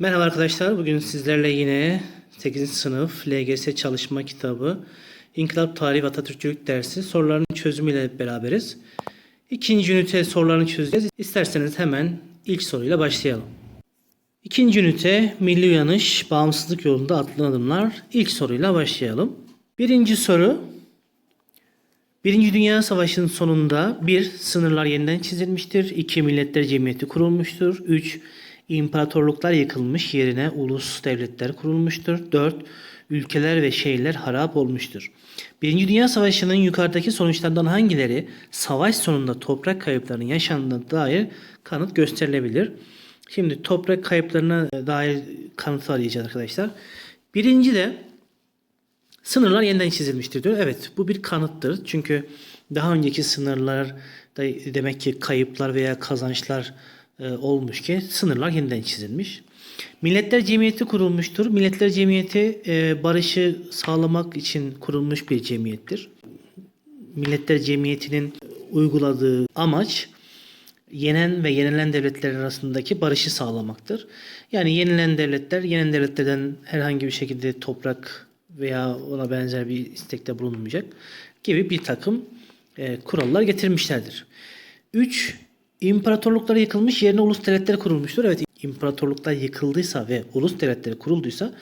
Merhaba arkadaşlar. Bugün sizlerle yine 8. sınıf LGS çalışma kitabı İnkılap Tarihi ve Atatürkçülük dersi soruların çözümüyle beraberiz. İkinci ünite sorularını çözeceğiz. İsterseniz hemen ilk soruyla başlayalım. İkinci ünite Milli Uyanış Bağımsızlık Yolunda Atılan Adımlar. İlk soruyla başlayalım. Birinci soru Birinci Dünya Savaşı'nın sonunda bir Sınırlar yeniden çizilmiştir. 2. Milletler Cemiyeti kurulmuştur. 3. İmparatorluklar yıkılmış yerine ulus devletler kurulmuştur. 4. Ülkeler ve şehirler harap olmuştur. Birinci Dünya Savaşı'nın yukarıdaki sonuçlardan hangileri savaş sonunda toprak kayıplarının yaşandığına dair kanıt gösterilebilir? Şimdi toprak kayıplarına dair kanıt arayacağız arkadaşlar. Birinci de Sınırlar yeniden çizilmiştir diyor. Evet bu bir kanıttır. Çünkü daha önceki sınırlar da demek ki kayıplar veya kazançlar e, olmuş ki sınırlar yeniden çizilmiş. Milletler Cemiyeti kurulmuştur. Milletler Cemiyeti e, barışı sağlamak için kurulmuş bir cemiyettir. Milletler Cemiyeti'nin uyguladığı amaç yenen ve yenilen devletler arasındaki barışı sağlamaktır. Yani yenilen devletler yenen devletlerden herhangi bir şekilde toprak veya ona benzer bir istekte bulunmayacak gibi bir takım e, kurallar getirmişlerdir. 3. İmparatorluklar yıkılmış yerine ulus devletler kurulmuştur. Evet imparatorluklar yıkıldıysa ve ulus devletleri kurulduysa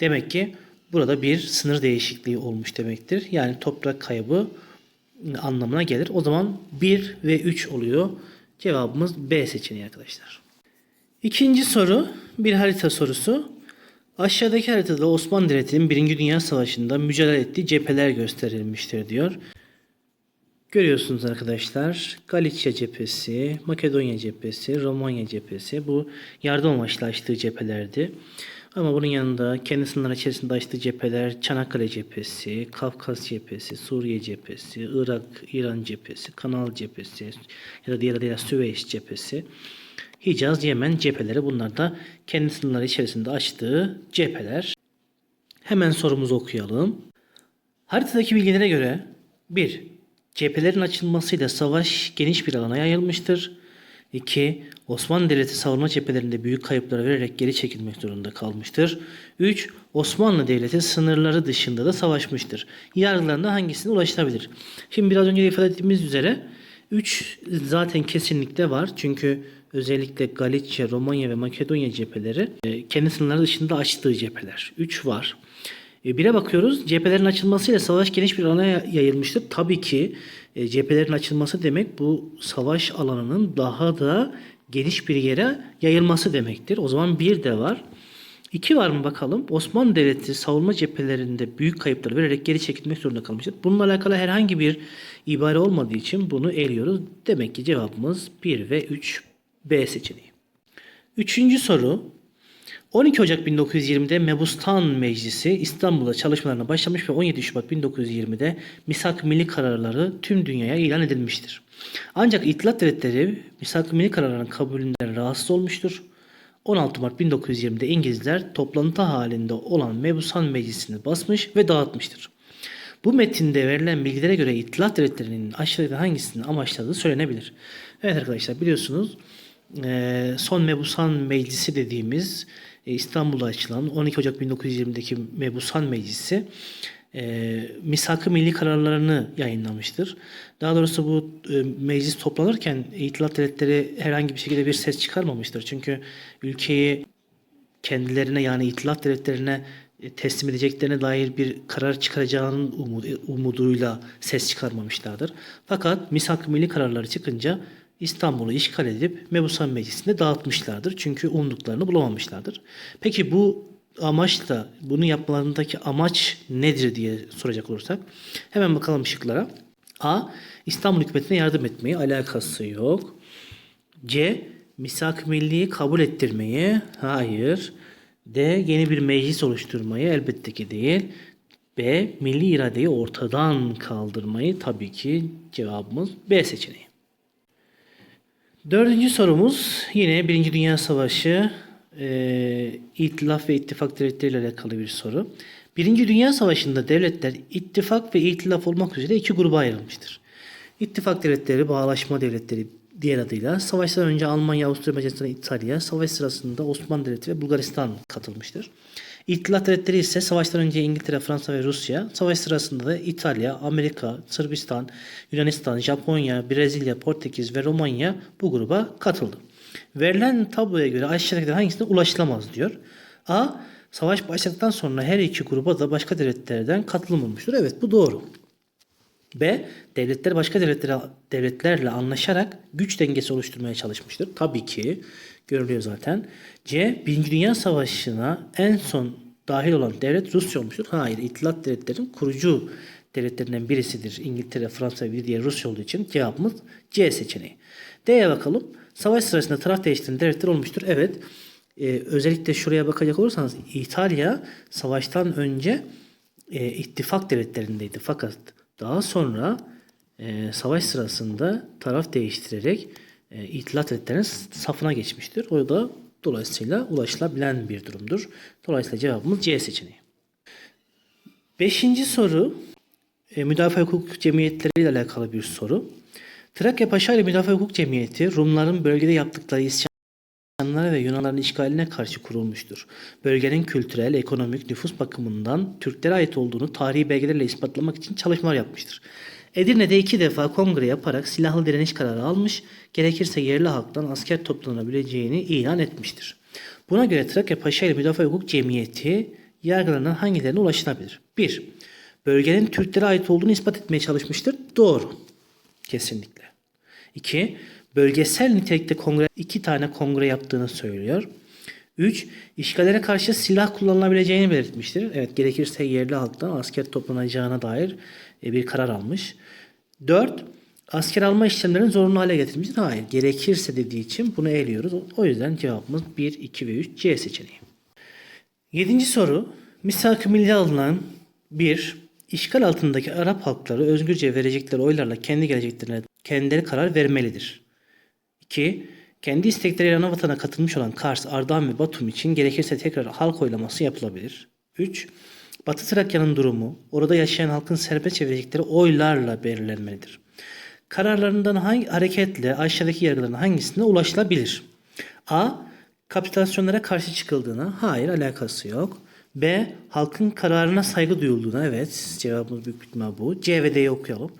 demek ki burada bir sınır değişikliği olmuş demektir. Yani toprak kaybı anlamına gelir. O zaman 1 ve 3 oluyor. Cevabımız B seçeneği arkadaşlar. İkinci soru bir harita sorusu. Aşağıdaki haritada Osmanlı Devleti'nin 1. Dünya Savaşı'nda mücadele ettiği cepheler gösterilmiştir diyor. Görüyorsunuz arkadaşlar Galicia cephesi, Makedonya cephesi, Romanya cephesi bu yardım amaçlı açtığı cephelerdi. Ama bunun yanında kendi sınırları içerisinde açtığı cepheler Çanakkale cephesi, Kafkas cephesi, Suriye cephesi, Irak, İran cephesi, Kanal cephesi ya da diğer adıyla Süveyş cephesi. Hicaz, Yemen cepheleri bunlar da kendi sınırları içerisinde açtığı cepheler. Hemen sorumuzu okuyalım. Haritadaki bilgilere göre 1. Cephelerin açılmasıyla savaş geniş bir alana yayılmıştır. 2. Osmanlı Devleti savunma cephelerinde büyük kayıplar vererek geri çekilmek zorunda kalmıştır. 3. Osmanlı Devleti sınırları dışında da savaşmıştır. Yargılarında hangisine ulaşılabilir? Şimdi biraz önce de ifade ettiğimiz üzere 3 zaten kesinlikle var. Çünkü özellikle Galicia, Romanya ve Makedonya cepheleri e, kendi sınırları dışında açtığı cepheler. 3 var. E, bire bakıyoruz. Cephelerin açılmasıyla savaş geniş bir alana yayılmıştır. Tabii ki e, cephelerin açılması demek bu savaş alanının daha da geniş bir yere yayılması demektir. O zaman bir de var. İki var mı bakalım? Osmanlı Devleti savunma cephelerinde büyük kayıplar vererek geri çekilmek zorunda kalmıştır. Bununla alakalı herhangi bir ibare olmadığı için bunu eliyoruz. Demek ki cevabımız 1 ve 3 B seçeneği. Üçüncü soru. 12 Ocak 1920'de Mebustan Meclisi İstanbul'da çalışmalarına başlamış ve 17 Şubat 1920'de Misak Milli Kararları tüm dünyaya ilan edilmiştir. Ancak İttihat Devletleri Misak Milli Kararlarının kabulünden rahatsız olmuştur. 16 Mart 1920'de İngilizler toplantı halinde olan Mebusan Meclisi'ni basmış ve dağıtmıştır. Bu metinde verilen bilgilere göre İttihat Devletleri'nin aşağıda hangisini amaçladığı söylenebilir. Evet arkadaşlar biliyorsunuz son Mebusan Meclisi dediğimiz İstanbul'da açılan 12 Ocak 1920'deki Mebusan Meclisi e, misak-ı milli kararlarını yayınlamıştır. Daha doğrusu bu e, meclis toplanırken İttihat Devletleri herhangi bir şekilde bir ses çıkarmamıştır. Çünkü ülkeyi kendilerine yani İttihat Devletlerine e, teslim edeceklerine dair bir karar çıkaracağının umud, umuduyla ses çıkarmamışlardır. Fakat misak milli kararları çıkınca İstanbul'u işgal edip Mebusan Meclisi'nde dağıtmışlardır. Çünkü umduklarını bulamamışlardır. Peki bu amaçla bunu yapmalarındaki amaç nedir diye soracak olursak hemen bakalım şıklara. A. İstanbul hükümetine yardım etmeyi alakası yok. C. Misak milliyi kabul ettirmeyi hayır. D. Yeni bir meclis oluşturmayı elbette ki değil. B. Milli iradeyi ortadan kaldırmayı tabii ki cevabımız B seçeneği. Dördüncü sorumuz yine Birinci Dünya Savaşı e, İtilaf ve İttifak devletleri ile alakalı bir soru. Birinci Dünya Savaşı'nda devletler ittifak ve itilaf olmak üzere iki gruba ayrılmıştır. İttifak devletleri, bağlaşma devletleri diğer adıyla. Savaştan önce Almanya, Avusturya, Macaristan, İtalya, savaş sırasında Osmanlı Devleti ve Bulgaristan katılmıştır. İttihat devletleri ise savaştan önce İngiltere, Fransa ve Rusya, savaş sırasında da İtalya, Amerika, Sırbistan, Yunanistan, Japonya, Brezilya, Portekiz ve Romanya bu gruba katıldı. Verilen tabloya göre aşağıdakilerden hangisine ulaşılamaz diyor. A. Savaş başladıktan sonra her iki gruba da başka devletlerden katılım olmuştur. Evet bu doğru. B. Devletler başka devletlere, devletlerle anlaşarak güç dengesi oluşturmaya çalışmıştır. Tabii ki görülüyor zaten. C. Birinci Dünya Savaşı'na en son dahil olan devlet Rusya olmuştur. Hayır, İttihat Devletleri'nin kurucu devletlerinden birisidir. İngiltere, Fransa ve bir diğer Rusya olduğu için cevabımız C seçeneği. D'ye bakalım. Savaş sırasında taraf değiştiren devletler olmuştur. Evet. Ee, özellikle şuraya bakacak olursanız İtalya savaştan önce e, ittifak devletlerindeydi. Fakat daha sonra e, savaş sırasında taraf değiştirerek e, İtilaf devletlerinin safına geçmiştir. O da dolayısıyla ulaşılabilen bir durumdur. Dolayısıyla cevabımız C seçeneği. Beşinci soru e, müdafaa hukuk cemiyetleri ile alakalı bir soru. Trakya Paşa ile Müdafaa Hukuk Cemiyeti Rumların bölgede yaptıkları isyanlara ve Yunanların işgaline karşı kurulmuştur. Bölgenin kültürel, ekonomik, nüfus bakımından Türklere ait olduğunu tarihi belgelerle ispatlamak için çalışmalar yapmıştır. Edirne'de iki defa kongre yaparak silahlı direniş kararı almış, gerekirse yerli halktan asker toplanabileceğini ilan etmiştir. Buna göre Trakya Paşa ile Müdafaa Hukuk Cemiyeti yargılarından hangilerine ulaşılabilir? 1. Bölgenin Türklere ait olduğunu ispat etmeye çalışmıştır. Doğru. Kesinlikle. 2. Bölgesel nitelikte kongre iki tane kongre yaptığını söylüyor. 3. İşgallere karşı silah kullanılabileceğini belirtmiştir. Evet gerekirse yerli halktan asker toplanacağına dair e, bir karar almış. 4. Asker alma işlemlerini zorunlu hale getirmiştir. Hayır gerekirse dediği için bunu eliyoruz. O yüzden cevabımız 1, 2 ve 3 C seçeneği. Yedinci soru. Misak-ı milli alınan bir işgal altındaki Arap halkları özgürce verecekleri oylarla kendi geleceklerine kendileri karar vermelidir. 2. Kendi istekleriyle ana vatana katılmış olan Kars, Ardahan ve Batum için gerekirse tekrar halk oylaması yapılabilir. 3. Batı Trakya'nın durumu orada yaşayan halkın serbest verecekleri oylarla belirlenmelidir. Kararlarından hangi hareketle aşağıdaki yargıların hangisine ulaşılabilir? A. Kapitülasyonlara karşı çıkıldığına hayır alakası yok. B. Halkın kararına saygı duyulduğuna evet cevabımız büyük ihtimal bu. C ve D'yi okuyalım.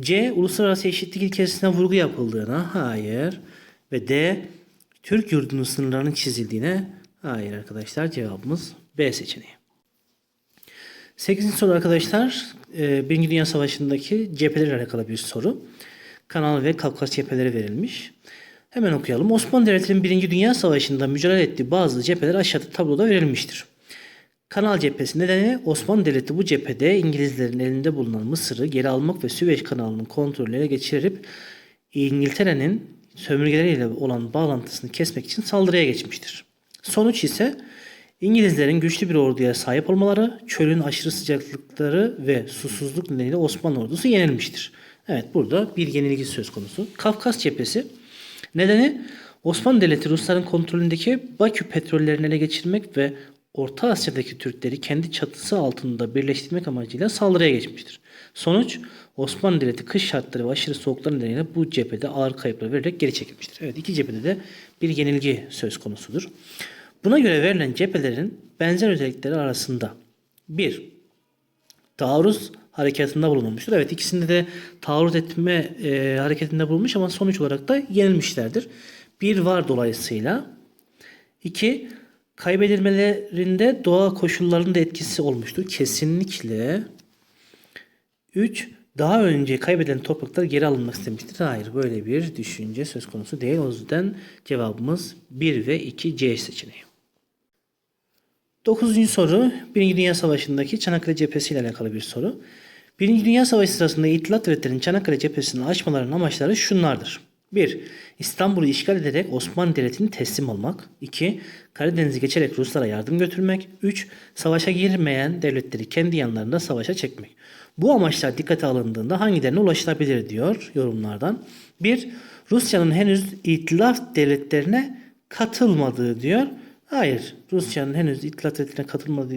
C. Uluslararası eşitlik ilkesine vurgu yapıldığına hayır. Ve D. Türk yurdunun sınırlarının çizildiğine hayır arkadaşlar cevabımız B seçeneği. 8. soru arkadaşlar. e, Birinci Dünya Savaşı'ndaki cephelerle alakalı bir soru. Kanal ve Kafkas cepheleri verilmiş. Hemen okuyalım. Osmanlı Devleti'nin Birinci Dünya Savaşı'nda mücadele ettiği bazı cepheler aşağıda tabloda verilmiştir. Kanal cephesi nedeni Osmanlı Devleti bu cephede İngilizlerin elinde bulunan Mısır'ı geri almak ve Süveyş kanalının kontrolü ele geçirip İngiltere'nin sömürgeleriyle olan bağlantısını kesmek için saldırıya geçmiştir. Sonuç ise İngilizlerin güçlü bir orduya sahip olmaları, çölün aşırı sıcaklıkları ve susuzluk nedeniyle Osmanlı ordusu yenilmiştir. Evet burada bir yenilgi söz konusu. Kafkas cephesi nedeni Osmanlı Devleti Rusların kontrolündeki Bakü petrollerini ele geçirmek ve Orta Asya'daki Türkleri kendi çatısı altında birleştirmek amacıyla saldırıya geçmiştir. Sonuç Osmanlı Devleti kış şartları ve aşırı soğuklar nedeniyle bu cephede ağır kayıplar vererek geri çekilmiştir. Evet iki cephede de bir yenilgi söz konusudur. Buna göre verilen cephelerin benzer özellikleri arasında 1. Taarruz harekatında bulunmuştur. Evet ikisinde de taarruz etme e, hareketinde bulunmuş ama sonuç olarak da yenilmişlerdir. Bir var dolayısıyla. 2. Kaybedilmelerinde doğa koşullarının da etkisi olmuştur. Kesinlikle. 3. Daha önce kaybedilen topraklar geri alınmak istemiştir. Hayır böyle bir düşünce söz konusu değil. O yüzden cevabımız 1 ve 2 C seçeneği. Dokuzuncu soru Birinci Dünya Savaşı'ndaki Çanakkale cephesi ile alakalı bir soru. Birinci Dünya Savaşı sırasında İttihat Devletleri'nin Çanakkale cephesini açmalarının amaçları şunlardır. 1. İstanbul'u işgal ederek Osmanlı Devleti'ni teslim almak. 2. Karadeniz'i geçerek Ruslara yardım götürmek. 3. Savaşa girmeyen devletleri kendi yanlarında savaşa çekmek. Bu amaçlar dikkate alındığında hangilerine ulaşılabilir diyor yorumlardan. 1. Rusya'nın henüz İtilaf devletlerine katılmadığı diyor. Hayır, Rusya'nın henüz İtilaf devletlerine katılmadığı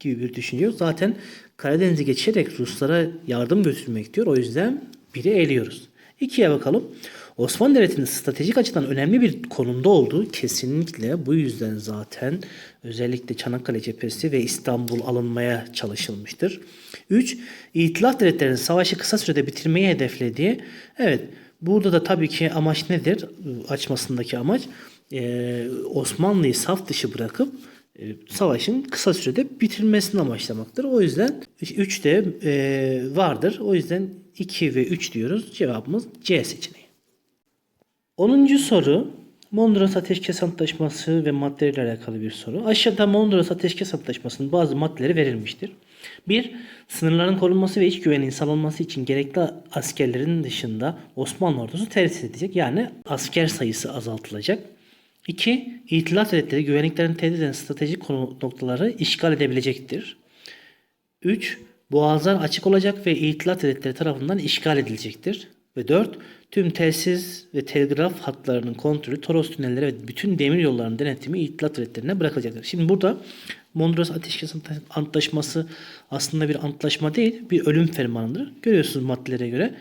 gibi bir düşünce yok. Zaten Karadeniz'i geçerek Ruslara yardım götürmek diyor. O yüzden biri eliyoruz. İkiye bakalım. Osmanlı Devleti'nin stratejik açıdan önemli bir konumda olduğu kesinlikle bu yüzden zaten özellikle Çanakkale cephesi ve İstanbul alınmaya çalışılmıştır. 3. İtilaf devletlerinin savaşı kısa sürede bitirmeyi hedeflediği. Evet burada da tabii ki amaç nedir? Açmasındaki amaç e, Osmanlı'yı saf dışı bırakıp e, savaşın kısa sürede bitirilmesini amaçlamaktır. O yüzden 3 de e, vardır. O yüzden 2 ve 3 diyoruz. Cevabımız C seçeneği. 10. soru Mondros Ateşkes Antlaşması ve maddeleriyle alakalı bir soru. Aşağıda Mondros Ateşkes Antlaşması'nın bazı maddeleri verilmiştir. 1. Sınırların korunması ve iç güvenin sağlanması için gerekli askerlerin dışında Osmanlı ordusu tesis edecek. Yani asker sayısı azaltılacak. 2. İtilaf devletleri güvenliklerini tehdit eden stratejik noktaları işgal edebilecektir. 3. Boğazlar açık olacak ve İtilaf devletleri tarafından işgal edilecektir. Ve 4. Tüm telsiz ve telgraf hatlarının kontrolü, Toros tünelleri ve bütün demir yollarının denetimi İtilaf devletlerine bırakılacaktır. Şimdi burada Mondros Ateşkes Antlaşması aslında bir antlaşma değil, bir ölüm fermanıdır. Görüyorsunuz maddelere göre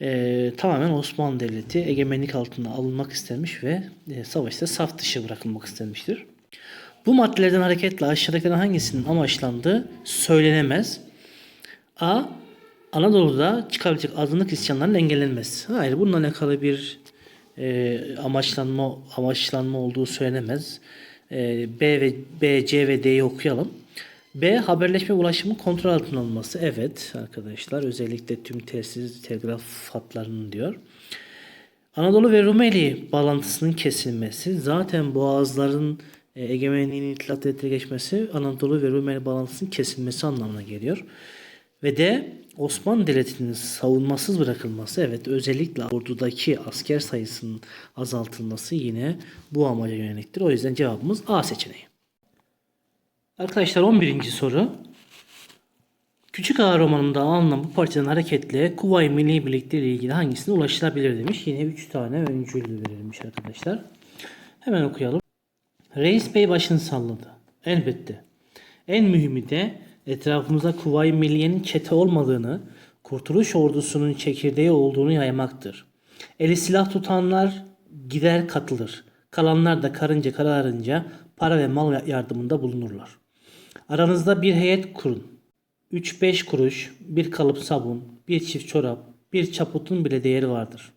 e, tamamen Osmanlı Devleti egemenlik altına alınmak istenmiş ve e, savaşta saf dışı bırakılmak istenmiştir. Bu maddelerden hareketle aşağıdakilerden hangisinin amaçlandığı söylenemez. A. Anadolu'da çıkabilecek azınlık isyanlarının engellenmesi. Hayır bununla alakalı bir e, amaçlanma amaçlanma olduğu söylenemez. E, B ve B, C ve D'yi okuyalım. B. Haberleşme ulaşımı kontrol altına alınması. Evet arkadaşlar özellikle tüm telsiz telgraf hatlarının diyor. Anadolu ve Rumeli bağlantısının kesilmesi. Zaten boğazların e, egemenliğinin devletine geçmesi Anadolu ve Rumeli bağlantısının kesilmesi anlamına geliyor. Ve de Osmanlı Devleti'nin savunmasız bırakılması evet özellikle ordudaki asker sayısının azaltılması yine bu amaca yöneliktir. O yüzden cevabımız A seçeneği. Arkadaşlar 11. soru. Küçük Ağa romanında alınan bu parçadan hareketle Kuvayi Milli Birlikleri ile ilgili hangisine ulaşılabilir demiş. Yine 3 tane öncül verilmiş arkadaşlar. Hemen okuyalım. Reis Bey başını salladı. Elbette. En mühimi de etrafımızda Kuvayi Milliye'nin çete olmadığını, Kurtuluş Ordusu'nun çekirdeği olduğunu yaymaktır. Eli silah tutanlar gider katılır. Kalanlar da karınca kararınca para ve mal yardımında bulunurlar. Aranızda bir heyet kurun. 3-5 kuruş, bir kalıp sabun, bir çift çorap, bir çaputun bile değeri vardır.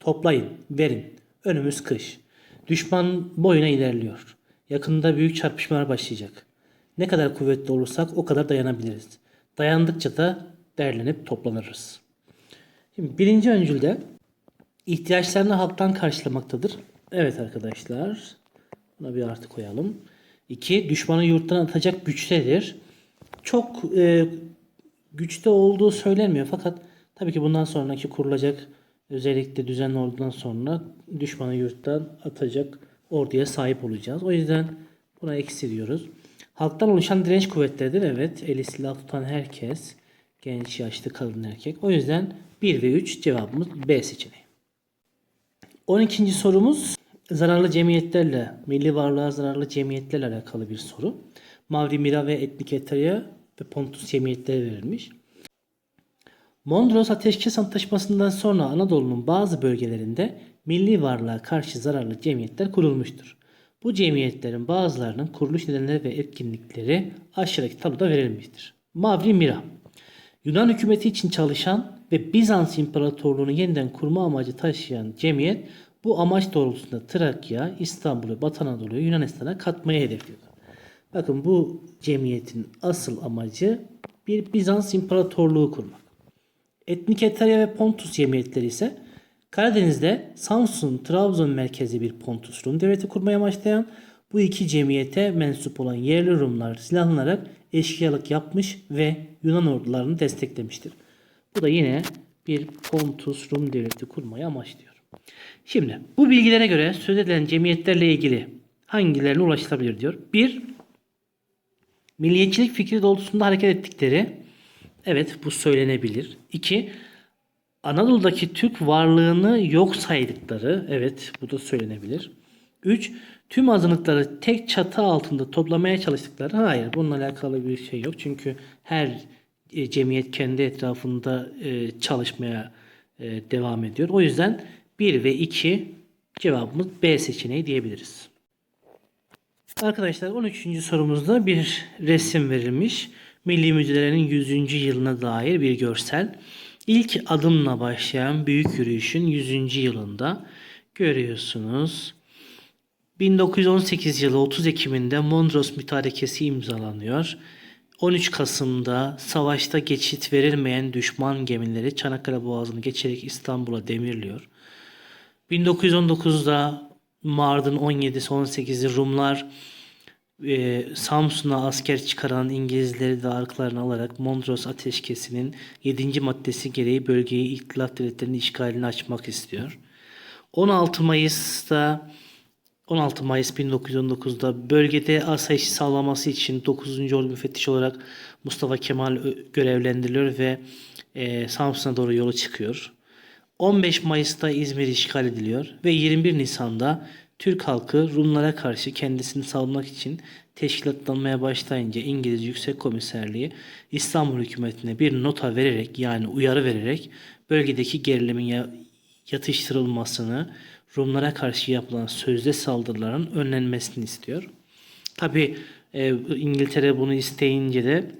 Toplayın, verin. Önümüz kış. Düşman boyuna ilerliyor. Yakında büyük çarpışmalar başlayacak. Ne kadar kuvvetli olursak o kadar dayanabiliriz. Dayandıkça da derlenip toplanırız. Şimdi birinci öncülde ihtiyaçlarını halktan karşılamaktadır. Evet arkadaşlar. Buna bir artı koyalım. 2. Düşmanı yurttan atacak güçtedir. Çok e, güçte olduğu söylenmiyor fakat tabii ki bundan sonraki kurulacak özellikle düzenli ordudan sonra düşmanı yurttan atacak orduya sahip olacağız. O yüzden buna eksi diyoruz. Halktan oluşan direnç kuvvetleridir. Evet eli silah tutan herkes genç, yaşlı, kadın, erkek. O yüzden 1 ve 3 cevabımız B seçeneği. 12. sorumuz zararlı cemiyetlerle, milli varlığa zararlı cemiyetlerle alakalı bir soru. Mavri Mira ve Etnik Eterya ve Pontus cemiyetleri verilmiş. Mondros Ateşkes Antlaşması'ndan sonra Anadolu'nun bazı bölgelerinde milli varlığa karşı zararlı cemiyetler kurulmuştur. Bu cemiyetlerin bazılarının kuruluş nedenleri ve etkinlikleri aşağıdaki tabloda verilmiştir. Mavri Mira Yunan hükümeti için çalışan ve Bizans İmparatorluğu'nu yeniden kurma amacı taşıyan cemiyet bu amaç doğrultusunda Trakya, İstanbul'u, Batı Anadolu'yu Yunanistan'a katmayı hedefliyordu. Bakın bu cemiyetin asıl amacı bir Bizans İmparatorluğu kurmak. Etnik Eterya ve Pontus cemiyetleri ise Karadeniz'de Samsun, Trabzon merkezi bir Pontus Rum devleti kurmaya amaçlayan bu iki cemiyete mensup olan yerli Rumlar silahlanarak eşkıyalık yapmış ve Yunan ordularını desteklemiştir. Bu da yine bir Pontus Rum devleti kurmayı amaçlıyor. Şimdi bu bilgilere göre söz edilen cemiyetlerle ilgili hangilerine ulaşılabilir diyor. 1. Milliyetçilik fikri doğrultusunda hareket ettikleri. Evet bu söylenebilir. 2. Anadolu'daki Türk varlığını yok saydıkları. Evet bu da söylenebilir. 3. Tüm azınlıkları tek çatı altında toplamaya çalıştıkları. Hayır bununla alakalı bir şey yok. Çünkü her e, cemiyet kendi etrafında e, çalışmaya e, devam ediyor. O yüzden 1 ve 2 cevabımız B seçeneği diyebiliriz. Arkadaşlar 13. sorumuzda bir resim verilmiş. Milli mücadelenin 100. yılına dair bir görsel. İlk adımla başlayan büyük yürüyüşün 100. yılında görüyorsunuz. 1918 yılı 30 Ekim'inde Mondros Mütarekesi imzalanıyor. 13 Kasım'da savaşta geçit verilmeyen düşman gemileri Çanakkale Boğazı'nı geçerek İstanbul'a demirliyor. 1919'da Mardin 17'si 18'i Rumlar e, Samsun'a asker çıkaran İngilizleri de arkalarına alarak Mondros Ateşkesi'nin 7. maddesi gereği bölgeyi İhtilaf Devletleri'nin işgaline açmak istiyor. 16 Mayıs'ta 16 Mayıs 1919'da bölgede asayişi sağlaması için 9. Ordu müfettişi olarak Mustafa Kemal görevlendiriliyor ve e, Samsun'a doğru yola çıkıyor. 15 Mayıs'ta İzmir işgal ediliyor ve 21 Nisan'da Türk halkı Rumlara karşı kendisini savunmak için teşkilatlanmaya başlayınca İngiliz Yüksek Komiserliği İstanbul hükümetine bir nota vererek yani uyarı vererek bölgedeki gerilimin ya- yatıştırılmasını Rumlara karşı yapılan sözde saldırıların önlenmesini istiyor. Tabi İngiltere bunu isteyince de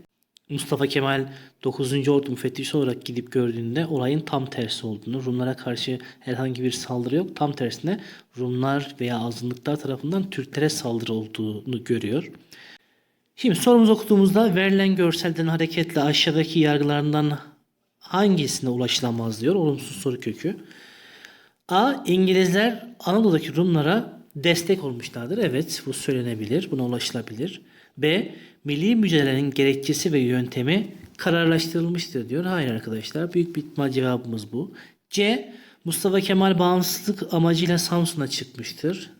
Mustafa Kemal 9. Ordu müfettişi olarak gidip gördüğünde olayın tam tersi olduğunu, Rumlara karşı herhangi bir saldırı yok. Tam tersine Rumlar veya azınlıklar tarafından Türklere saldırı olduğunu görüyor. Şimdi sorumuzu okuduğumuzda verilen görselden hareketle aşağıdaki yargılarından hangisine ulaşılamaz diyor. Olumsuz soru kökü. A. İngilizler Anadolu'daki Rumlara destek olmuşlardır. Evet bu söylenebilir. Buna ulaşılabilir. B. Milli mücadelenin gerekçesi ve yöntemi kararlaştırılmıştır diyor. Hayır arkadaşlar. Büyük bir ihtimal cevabımız bu. C. Mustafa Kemal bağımsızlık amacıyla Samsun'a çıkmıştır.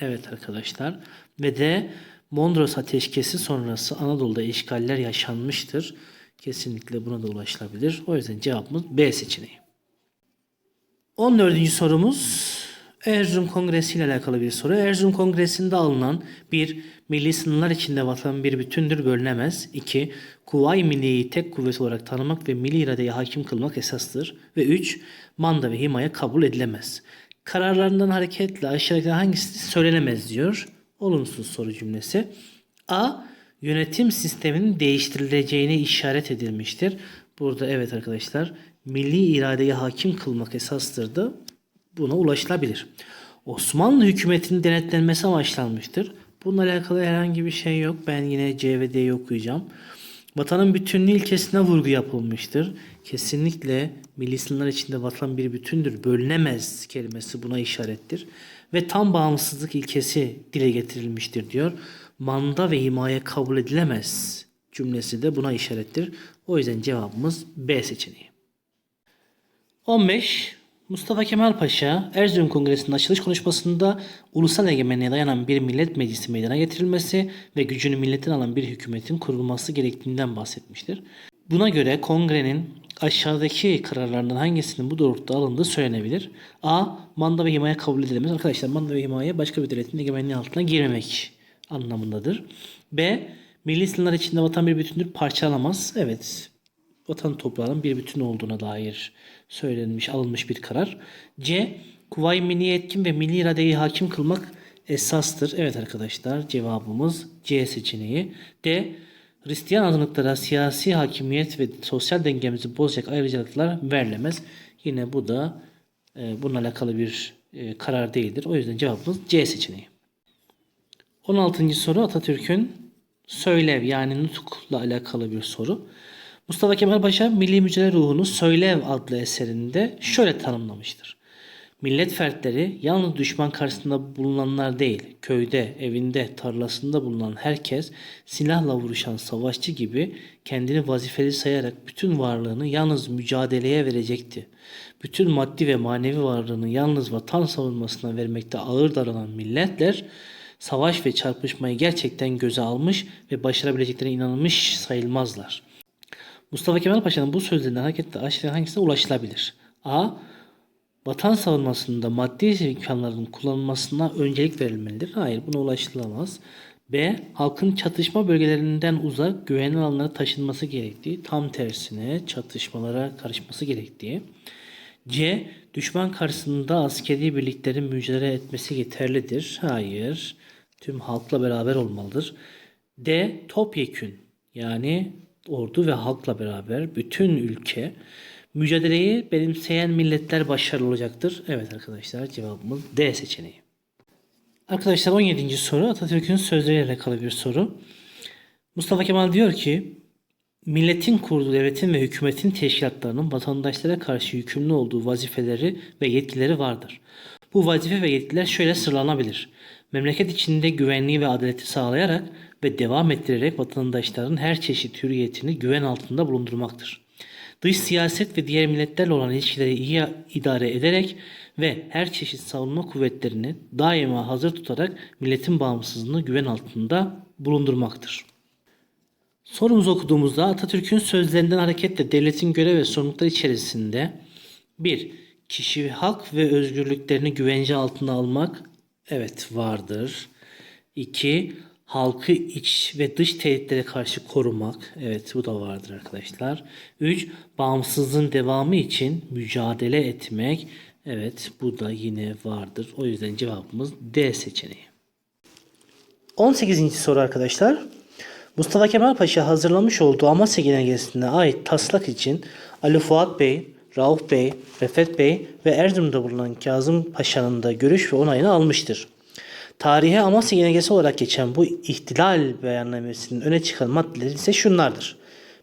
Evet arkadaşlar. Ve de Mondros Ateşkesi sonrası Anadolu'da işgaller yaşanmıştır. Kesinlikle buna da ulaşılabilir. O yüzden cevabımız B seçeneği. 14. sorumuz Erzurum Kongresi ile alakalı bir soru. Erzurum Kongresi'nde alınan bir milli sınırlar içinde vatan bir bütündür bölünemez. 2. Kuvayi Milliye'yi tek kuvvet olarak tanımak ve milli iradeye hakim kılmak esastır. Ve 3. Manda ve himaye kabul edilemez. Kararlarından hareketle aşağıdaki hangisi söylenemez diyor. Olumsuz soru cümlesi. A. Yönetim sisteminin değiştirileceğine işaret edilmiştir. Burada evet arkadaşlar milli iradeye hakim kılmak esastır da buna ulaşılabilir. Osmanlı hükümetinin denetlenmesi amaçlanmıştır. Bununla alakalı herhangi bir şey yok. Ben yine C ve D'yi okuyacağım. Vatanın bütünlüğü ilkesine vurgu yapılmıştır. Kesinlikle milli sınırlar içinde vatan bir bütündür. Bölünemez kelimesi buna işarettir. Ve tam bağımsızlık ilkesi dile getirilmiştir diyor. Manda ve himaye kabul edilemez cümlesi de buna işarettir. O yüzden cevabımız B seçeneği. 15. Mustafa Kemal Paşa Erzurum Kongresi'nin açılış konuşmasında ulusal egemenliğe dayanan bir millet meclisi meydana getirilmesi ve gücünü milletten alan bir hükümetin kurulması gerektiğinden bahsetmiştir. Buna göre kongrenin aşağıdaki kararlarından hangisinin bu doğrultuda alındığı söylenebilir. A. Manda ve himaye kabul edilemez. Arkadaşlar manda ve himaye başka bir devletin egemenliği altına girmemek anlamındadır. B. Milli sınırlar içinde vatan bir bütündür parçalanamaz. Evet vatan toprağının bir bütün olduğuna dair söylenmiş, alınmış bir karar. C. Kuvayi Milliye etkin ve milli iradeyi hakim kılmak esastır. Evet arkadaşlar cevabımız C seçeneği. D. Hristiyan azınlıklara siyasi hakimiyet ve sosyal dengemizi bozacak ayrıcalıklar verilemez. Yine bu da e, bununla alakalı bir e, karar değildir. O yüzden cevabımız C seçeneği. 16. soru Atatürk'ün söylev yani nutukla alakalı bir soru. Mustafa Kemal Paşa Milli Mücadele Ruhunu Söylev adlı eserinde şöyle tanımlamıştır. Millet fertleri yalnız düşman karşısında bulunanlar değil, köyde, evinde, tarlasında bulunan herkes silahla vuruşan savaşçı gibi kendini vazifeli sayarak bütün varlığını yalnız mücadeleye verecekti. Bütün maddi ve manevi varlığını yalnız vatan savunmasına vermekte ağır davranan milletler savaş ve çarpışmayı gerçekten göze almış ve başarabileceklerine inanılmış sayılmazlar. Mustafa Kemal Paşa'nın bu sözlerinden hareketle aşağıdaki hangisine ulaşılabilir? A. Vatan savunmasında maddi imkanların kullanılmasına öncelik verilmelidir. Hayır buna ulaşılamaz. B. Halkın çatışma bölgelerinden uzak güvenli alanlara taşınması gerektiği. Tam tersine çatışmalara karışması gerektiği. C. Düşman karşısında askeri birliklerin mücadele etmesi yeterlidir. Hayır. Tüm halkla beraber olmalıdır. D. Topyekün yani ordu ve halkla beraber bütün ülke mücadeleyi benimseyen milletler başarılı olacaktır. Evet arkadaşlar cevabımız D seçeneği. Arkadaşlar 17. soru Atatürk'ün sözleriyle alakalı bir soru. Mustafa Kemal diyor ki milletin kurduğu devletin ve hükümetin teşkilatlarının vatandaşlara karşı yükümlü olduğu vazifeleri ve yetkileri vardır. Bu vazife ve yetkiler şöyle sıralanabilir. Memleket içinde güvenliği ve adaleti sağlayarak ve devam ettirerek vatandaşların her çeşit hürriyetini güven altında bulundurmaktır. Dış siyaset ve diğer milletlerle olan ilişkileri iyi idare ederek ve her çeşit savunma kuvvetlerini daima hazır tutarak milletin bağımsızlığını güven altında bulundurmaktır. Sorumuzu okuduğumuzda Atatürk'ün sözlerinden hareketle devletin görev ve sorumlulukları içerisinde 1. Kişi hak ve özgürlüklerini güvence altına almak evet vardır. 2. Halkı iç ve dış tehditlere karşı korumak. Evet bu da vardır arkadaşlar. 3. Bağımsızlığın devamı için mücadele etmek. Evet bu da yine vardır. O yüzden cevabımız D seçeneği. 18. soru arkadaşlar. Mustafa Kemal Paşa hazırlamış olduğu Amasya Genelgesi'ne ait taslak için Ali Fuat Bey, Rauf Bey, Refet Bey ve Erzurum'da bulunan Kazım Paşa'nın da görüş ve onayını almıştır. Tarihe Amasya Genelgesi olarak geçen bu ihtilal beyannamesinin öne çıkan maddeleri ise şunlardır.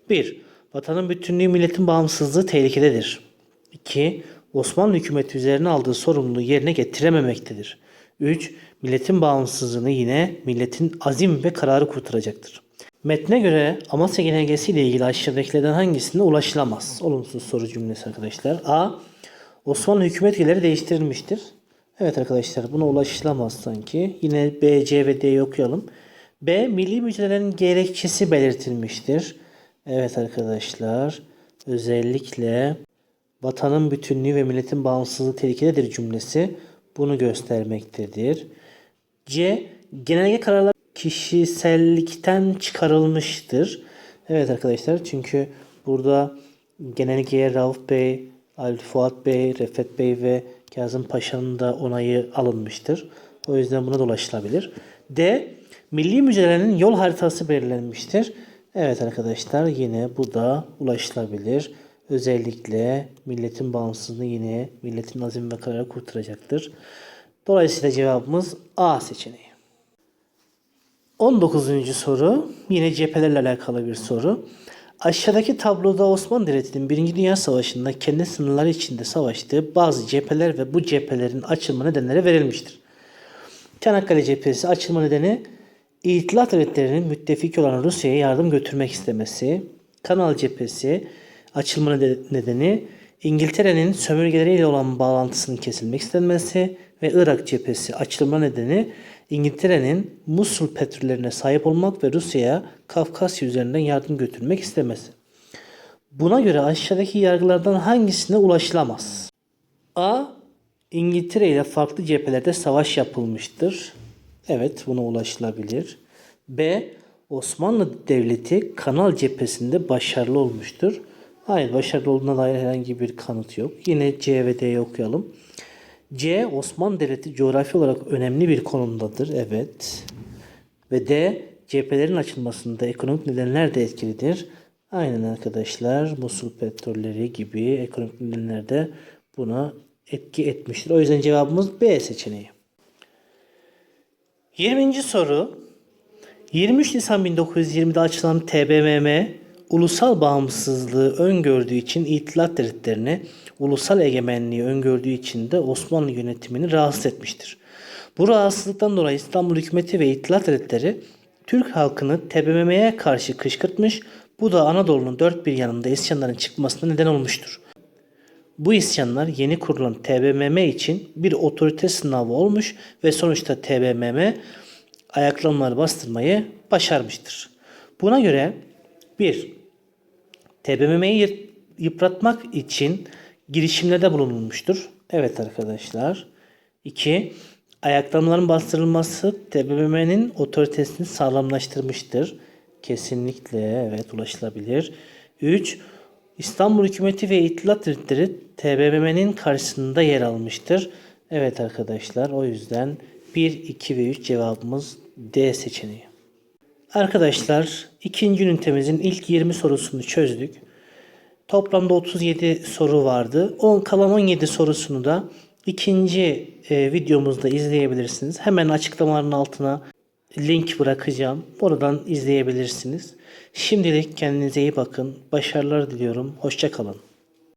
1. Vatanın bütünlüğü milletin bağımsızlığı tehlikededir. 2. Osmanlı hükümeti üzerine aldığı sorumluluğu yerine getirememektedir. 3. Milletin bağımsızlığını yine milletin azim ve kararı kurtaracaktır. Metne göre Amasya Genelgesi ile ilgili aşağıdakilerden hangisine ulaşılamaz? Olumsuz soru cümlesi arkadaşlar. A. Osmanlı hükümet üyeleri değiştirilmiştir. Evet arkadaşlar buna ulaşılamaz sanki. Yine B, C ve D'yi okuyalım. B. Milli mücadelenin gerekçesi belirtilmiştir. Evet arkadaşlar. Özellikle vatanın bütünlüğü ve milletin bağımsızlığı tehlikededir cümlesi bunu göstermektedir. C. Genelge kararlar kişisellikten çıkarılmıştır. Evet arkadaşlar çünkü burada genelgeye Rauf Bey, Ali Fuat Bey, Refet Bey ve Kazım Paşa'nın da onayı alınmıştır. O yüzden buna dolaşılabilir. D. Milli mücadelenin yol haritası belirlenmiştir. Evet arkadaşlar yine bu da ulaşılabilir. Özellikle milletin bağımsızlığını yine milletin azim ve kararı kurtaracaktır. Dolayısıyla cevabımız A seçeneği. 19. soru yine cephelerle alakalı bir soru. Aşağıdaki tabloda Osmanlı Devleti'nin 1. Dünya Savaşı'nda kendi sınırları içinde savaştığı bazı cepheler ve bu cephelerin açılma nedenleri verilmiştir. Çanakkale cephesi açılma nedeni İtilaf Devletleri'nin müttefik olan Rusya'ya yardım götürmek istemesi. Kanal cephesi açılma nedeni İngiltere'nin sömürgeleriyle olan bağlantısının kesilmek istenmesi ve Irak cephesi açılma nedeni İngiltere'nin Musul petrollerine sahip olmak ve Rusya'ya Kafkasya üzerinden yardım götürmek istemesi. Buna göre aşağıdaki yargılardan hangisine ulaşılamaz? A. İngiltere ile farklı cephelerde savaş yapılmıştır. Evet buna ulaşılabilir. B. Osmanlı Devleti Kanal cephesinde başarılı olmuştur. Hayır başarılı olduğuna dair herhangi bir kanıt yok. Yine C ve D'yi okuyalım. C. Osmanlı Devleti coğrafi olarak önemli bir konumdadır. Evet. Ve D. Cephelerin açılmasında ekonomik nedenler de etkilidir. Aynen arkadaşlar. Musul petrolleri gibi ekonomik nedenler de buna etki etmiştir. O yüzden cevabımız B seçeneği. 20. soru 23 Nisan 1920'de açılan TBMM ulusal bağımsızlığı öngördüğü için İtilaf Devletleri'ne ulusal egemenliği öngördüğü için de Osmanlı yönetimini rahatsız etmiştir. Bu rahatsızlıktan dolayı İstanbul hükümeti ve İtilaf Devletleri Türk halkını TBMM'ye karşı kışkırtmış, bu da Anadolu'nun dört bir yanında isyanların çıkmasına neden olmuştur. Bu isyanlar yeni kurulan TBMM için bir otorite sınavı olmuş ve sonuçta TBMM ayaklanmaları bastırmayı başarmıştır. Buna göre 1. TBMM'yi yıpratmak için girişimlerde bulunulmuştur. Evet arkadaşlar. 2. Ayaklanmaların bastırılması TBMM'nin otoritesini sağlamlaştırmıştır. Kesinlikle evet ulaşılabilir. 3. İstanbul hükümeti ve İttihat Ritleri TBMM'nin karşısında yer almıştır. Evet arkadaşlar o yüzden 1, 2 ve 3 cevabımız D seçeneği. Arkadaşlar ikinci ünitemizin ilk 20 sorusunu çözdük. Toplamda 37 soru vardı. O kalan 17 sorusunu da ikinci e, videomuzda izleyebilirsiniz. Hemen açıklamaların altına link bırakacağım. Oradan izleyebilirsiniz. Şimdilik kendinize iyi bakın. Başarılar diliyorum. Hoşça kalın.